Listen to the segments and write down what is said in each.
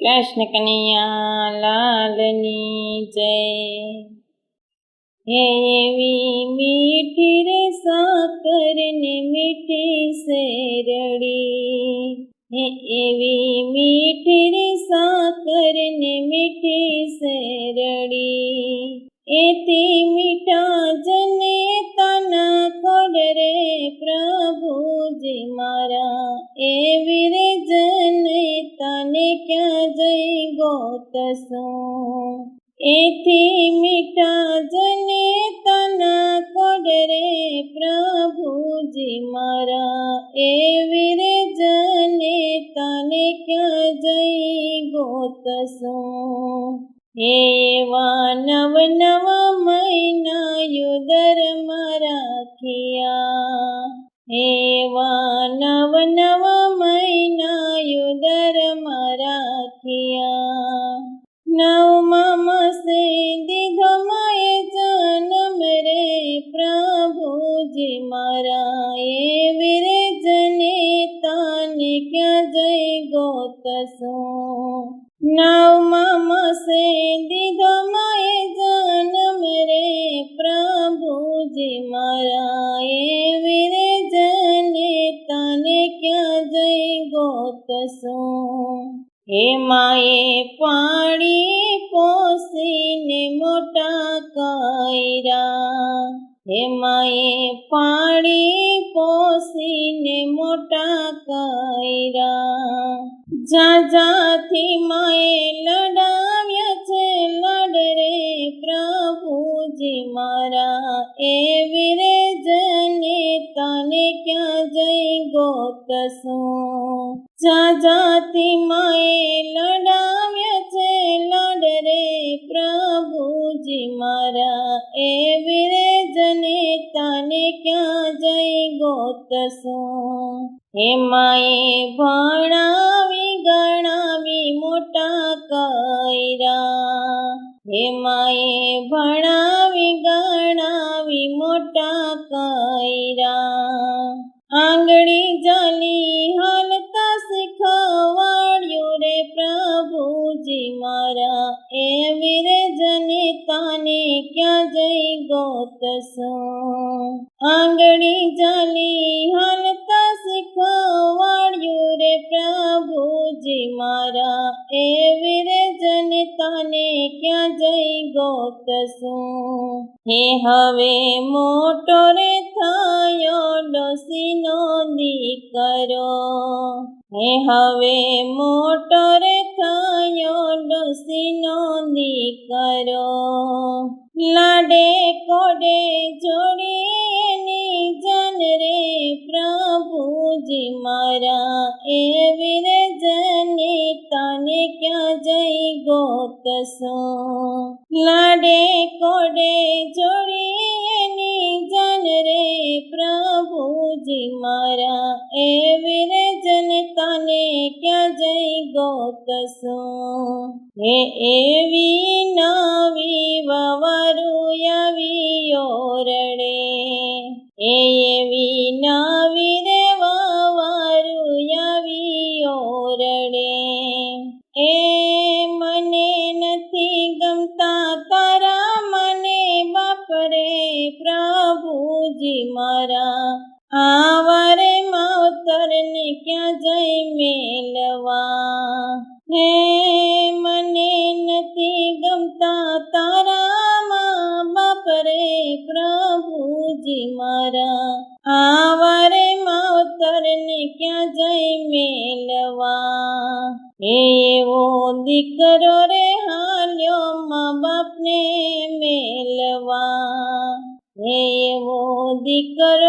કૃષ્ણ કનૈયા લાલની જય હે એવી મીઠી રે સાકર ને મીઠી શેરડી હે એવી મીઠી રે સાકર ને મીઠી શેરડી એથી મીઠા જને તના ખોડ રે પ્રભુજી મારા એવી જઈ ગોતસો એથી મીઠા જને તના કોડરે પ્રભુજી મારા. એવી રે જને તને ક્યાં જઈ ગોતસો એવા નવ નવ મહિના યુદરમાં રાખ્યા એવા નવ નવ મહિના યુદરમાં રાખ્યા નવમાં મસે દીધો માએ જન્મ રે પ્રભુજી મારા. એવી રે જને તાને ક્યાં જઈ ગોતસો નવમાં મસે કર્યા હે માએ પાણી પોસીને મોટા કર્યા. જાજાથી માએ લડાવ્યા છે, લડ રે પ્રભુજી મારા. એ રે જને તને ક્યાં જઈ ગોતસો જાજાથી માએ લડાવ્યા છે, લડ રે પ્રભુજી મારા. એ રે જઈ ગોતસો હે માએ ભણાવી, ગણાવી, મોટા કર્યા. હે માએ ભણાવી, ગણાવી, મોટા કર્યા. આંગળી જાલી ક્યાં જઈ ગોતસો આંગળી જાલી હાલતા શીખવાડ્યું રે પ્રભુજી મારા. એ વીરે જનતાને ક્યાં જઈ ગોતસો હે હવે મોટો રે થયો ડોસીનો દીકરો. હે હવે મોટર થયો ડોસીનો દીકરો. લાડે ગોતસો હે એવી નવી વવારું આવી ઓરડે એવી નવી રે વવારું આવી ઓરડે એ મને નથી ગમતા તારા મને બાપરે પ્રભુજી મારા આવારે માવતરને ક્યાં જઈ મેલવા? હે મને નથી ગમતા તારા મા બાપ રે પ્રભુજી મારા. આવારે માવતરને ક્યાં જઈ મેલવા? એવો દીકરો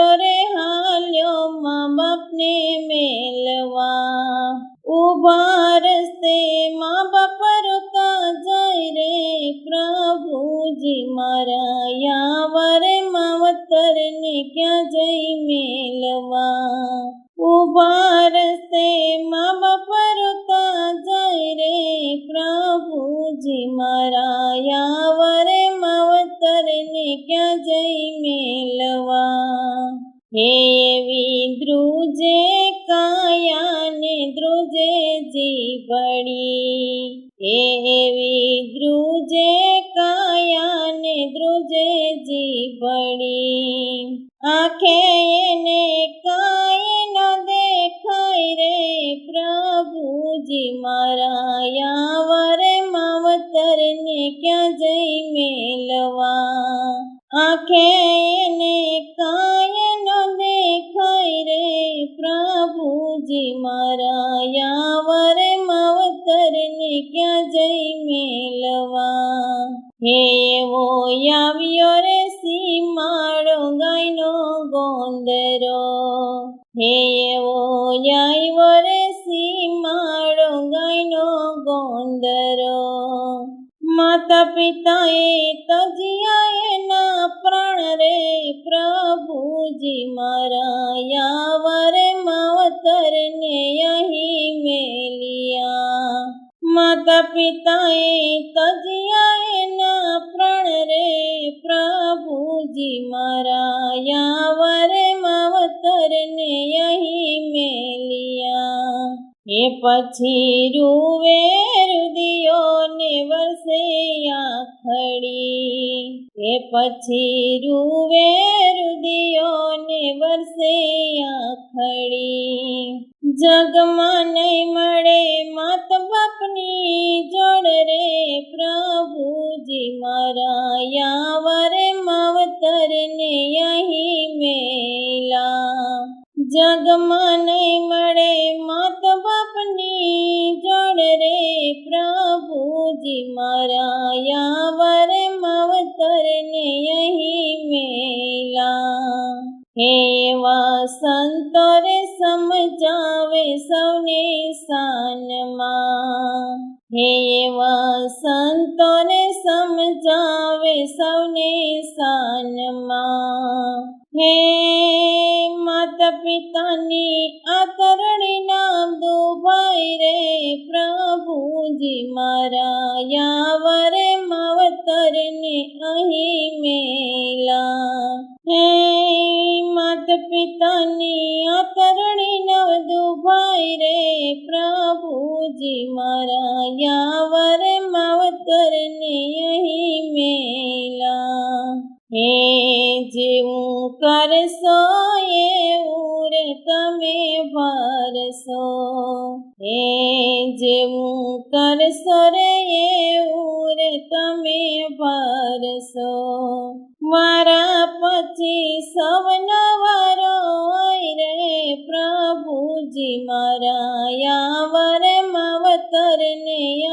દીકરો રે હાલ્યો મા બાપને મેલવા. ઊભા રસ્તે મા બાપ રોકા જાય રે પ્રભુજી મારા. યાવર માવતરને ક્યાં જઈ મેલવા. ઊભા રસ્તે મા બાપ રોકા જાય રે પ્રભુજી મારા. ધ્રુજે કાયા ને ધ્રુજે જીવણી એવી ધ્રુજે પ્રભુજી મારા યાવર માવતર ને ક્યાં જઈ મેલવા? હે એવો આવ્યો રે સીમાડો ગાયનો ગોંદરો. હે એવો આવ્યો રે સીમાડો ગાયનો ગોંદરો. માતા પિતાએ તજિયા એના પ્રાણ રે પ્રભુજી મારા યાવરે માવતરને અહીં મેલિયા. માતા પિતાએ એ પછી રૂવે રુદિયો ને વરસે આખડી. એ પછી રૂવે રુદિયો ને વરસે આખડી. જગમાં નહીં મળે માત બાપની જોડ રે પ્રભુજી મારા યાવર માવતરને અહીં મેલા. જગમાં નહીં મળે સાનમાં હે એવા સંતોને સમજાવે સૌને સાનમાં. હે માતા પિતાની આતરણી નામ દુભાઈ રે પ્રભુજી મારા. મારા યાવર માવતર ને અહીં મેલા હે જેવું કરશો એવું રે તમે ભરશો હે જેવું કરશો રે એવું રે તમે ભરશો મારા પછી વારો રે પ્રભુજી મારા યાવર करने